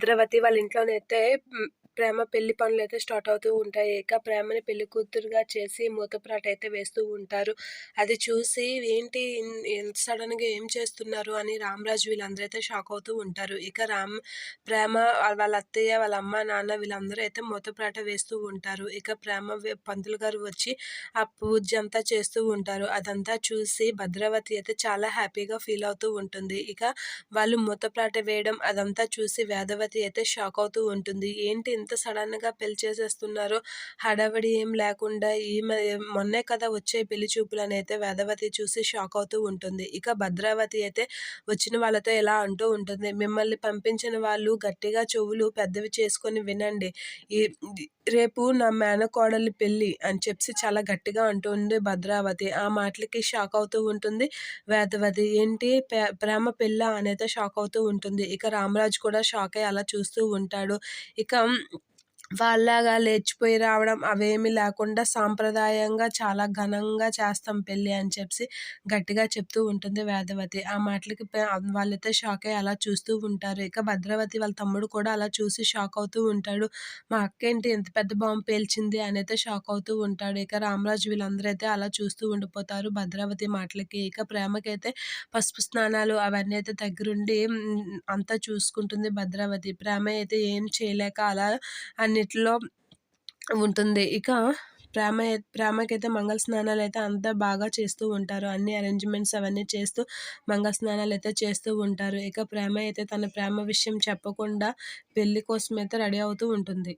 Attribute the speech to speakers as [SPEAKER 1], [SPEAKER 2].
[SPEAKER 1] భద్రవతి వాళ్ళ ఇంట్లోనైతే ప్రేమ పెళ్ళి పనులైతే స్టార్ట్ అవుతూ ఉంటాయి. ఇక ప్రేమని పెళ్ళి కూతురుగా చేసి మూతప్రాట అయితే వేస్తూ ఉంటారు. అది చూసి ఏంటి ఎంత సడన్‌గా ఏం చేస్తున్నారు అని రామరాజు వీళ్ళందరూ అయితే షాక్ అవుతూ ఉంటారు. ఇక రామ్ ప్రేమ వాళ్ళ అత్తయ్య, వాళ్ళ అమ్మ, నాన్న వీళ్ళందరూ అయితే మూతప్రాట వేస్తూ ఉంటారు. ఇక ప్రేమ పంతులు గారు వచ్చి ఆ పూజ అంతా చేస్తూ ఉంటారు. అదంతా చూసి భద్రావతి అయితే చాలా హ్యాపీగా ఫీల్ అవుతూ ఉంటుంది. ఇక వాళ్ళు మూతప్రాట వేయడం అదంతా చూసి వేదవతి అయితే షాక్ అవుతూ ఉంటుంది. ఏంటి ఇంత సడన్‌గా పెళ్ళి చేసేస్తున్నారు. హడావిడి ఏం లేకుండా ఈ మొన్నే కదా వచ్చే పెళ్ళి చూపులని అయితే వేదవతి చూసి షాక్ అవుతూ ఉంటుంది. ఇక భద్రావతి అయితే వచ్చిన వాళ్ళతో ఎలా అంటూ ఉంటుంది. మిమ్మల్ని పంపించిన వాళ్ళు గట్టిగా చెవులు పెద్దవి చేసుకొని వినండి. ఈ రేపు నా మేనకోడలి పెళ్ళి అని చెప్పి చాలా గట్టిగా అంటుంది భద్రావతి. ఆ మాటలకి షాక్ అవుతూ ఉంటుంది వేదవతి. ఏంటి ప్రేమ పెళ్ళ అనేది షాక్ అవుతూ ఉంటుంది. ఇక రామరాజు కూడా షాక్ అయ్యి అలా చూస్తూ ఉంటాడు. ఇక వాళ్ళగా లేచిపోయి రావడం అవేమీ లేకుండా సాంప్రదాయంగా చాలా ఘనంగా చేస్తాం పెళ్ళి అని చెప్పి గట్టిగా చెప్తూ ఉంటుంది వేదవతి. ఆ మాటలకి వాళ్ళైతే షాక్ అయ్యి అలా చూస్తూ ఉంటారు. ఇక భద్రవతి వాళ్ళ తమ్ముడు కూడా అలా చూసి షాక్ అవుతూ ఉంటాడు. మా అక్కేంటి ఇంత పెద్ద బాంబు పేల్చింది అని అయితే షాక్ అవుతూ ఉంటాడు. ఇక రామరాజు వీళ్ళందరూ అయితే అలా చూస్తూ ఉండిపోతారు భద్రావతి మాటలకి. ఇక ప్రేమకైతే పసుపు స్నానాలు అవన్నీ అయితే దగ్గరుండి అంతా చూసుకుంటుంది భద్రావతి. ప్రేమ అయితే ఏం చేయలేక అలా అన్నిటిలో ఉంటుంది. ఇక ప్రేమ ప్రేమకైతే మంగళ స్నానాలు అయితే అంతా బాగా చేస్తూ ఉంటారు. అన్ని అరేంజ్‌మెంట్స్ అవన్నీ చేస్తూ మంగళ స్నానాలు అయితే చేస్తూ ఉంటారు. ఇక ప్రేమ అయితే తన ప్రేమ విషయం చెప్పకుండా పెళ్ళి కోసం అయితే రెడీ అవుతూ ఉంటుంది.